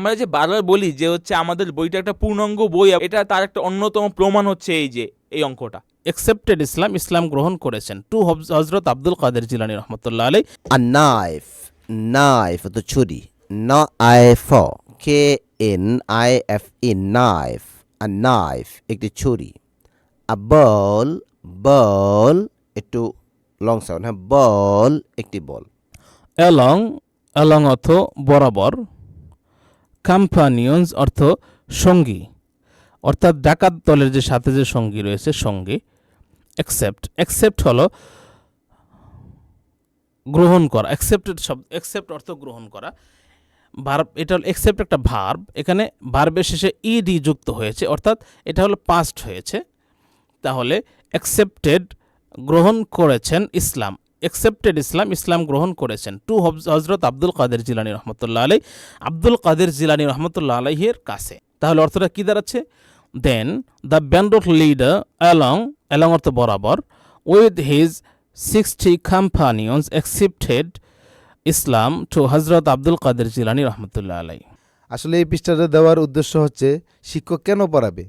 আমরা যে বারবার বলি যে হচ্ছে আমাদের বইটা একটা পূর্ণাঙ্গ বই এটা তার একটা অন্যতম প্রমাণ হচ্ছে এই যে এই অঙ্কটা। অ্যাকসেপ্টেড ইসলাম ইসলাম গ্রহণ করেছেন। টু হজরত আব্দুল কাদের জিলানি রহমতুল্লাহ আলাই আর knife. Knife তো ছুরি ন আই ফ K N I F E knife a knife একটি ছুরি আ বল বল একটু লং সাউন্ড হ্যাঁ বল একটি বল অ্যালং অ্যালং অর্থ বরাবর। কাম্পানিয়ন্স অর্থ সঙ্গী। অর্থাৎ ডাকাত দলের যে সাথে যে সঙ্গী রয়েছে, সঙ্গী অ্যাকসেপ্ট অ্যাকসেপ্ট হলো গ্রহণ করা। অ্যাকসেপ্টেড শব্দ অ্যাকসেপ্ট অর্থ গ্রহণ করা। ভার্ব এটা হলো অ্যাকসেপ্ট একটা ভার্ব এখানে ভার্বের শেষে ইডি যুক্ত হয়েছে, অর্থাৎ এটা হলো পাস্ট হয়েছে। তাহলে অ্যাকসেপ্টেড গ্রহণ করেছেন ইসলাম। অ্যাকসেপ্টেড ইসলাম ইসলাম গ্রহণ করেছেন। টু হজরত আব্দুল কাদের জিলানি রহমতুল্লাহ আলাই আব্দুল কাদের জিলানি রহমতুল্লাহ আলাইহের কাছে। তাহলে অর্থটা কী দাঁড়াচ্ছে? Then the band of leader along along অর্থ বরাবর with his sixty companions accepted Islam to Hazrat Abdul Kader Jilani রহমতুল্লাহ আলাই আসলে এই পৃষ্ঠাটা দেওয়ার উদ্দেশ্য হচ্ছে, শিক্ষক কেন পড়াবে?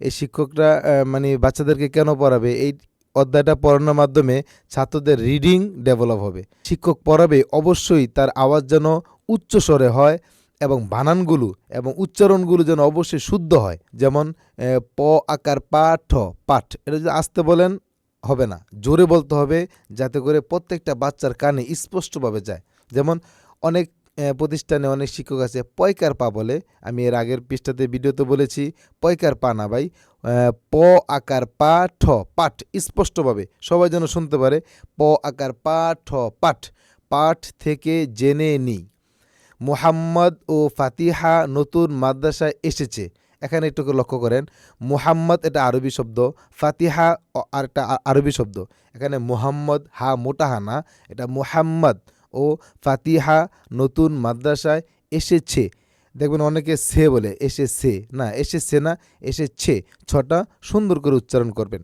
এই শিক্ষকরা মানে বাচ্চাদেরকে কেন পড়াবে? এই অধ্যায়টা পড়ানোর মাধ্যমে ছাত্রদের রিডিং ডেভেলপ হবে। শিক্ষক পড়াবে অবশ্যই তার আওয়াজ যেন উচ্চ স্বরে হয় এবং বানানগুলো এবং উচ্চারণগুলো যেন অবশ্যই শুদ্ধ হয়। যেমন প আকার পা, ঠ, পাঠ। এটা যদি আসতে বলেন, হবে না। জোরে বলতে হবে যাতে করে প্রত্যেকটা বাচ্চার কানে স্পষ্টভাবে যায়। যেমন, অনেক প্রতিষ্ঠানে অনেক শিক্ষক আছে। পয়কার পা বলে। আমি এর আগের পৃষ্ঠাতে ভিডিওতে বলেছি, পয়কার পা না ভাই প আকার পা, ঠ, পাঠ, স্পষ্টভাবে। সবাই যেন শুনতে পারে, প আকার পা, ঠ, পাঠ। পাঠ থেকে জেনে নিই। মুহাম্মদ ও ফাতিহা নতুন মাদ্রাসায় এসেছে। এখানে একটু লক্ষ্য করেন। মুহাম্মদ এটা আরবি শব্দ, ফাতিহা অ- আরেকটা আ- আরবি শব্দ। এখানে মুহাম্মদ হা মোটা হা না, এটা মুহাম্মদ। ও ফাতিহা নতুন মাদ্রাসায় এসেছে। দেখবেন অনেকে সে বলে, এসেছে, না এসেছে না, এসেছে, ছটা সুন্দর করে উচ্চারণ করবেন।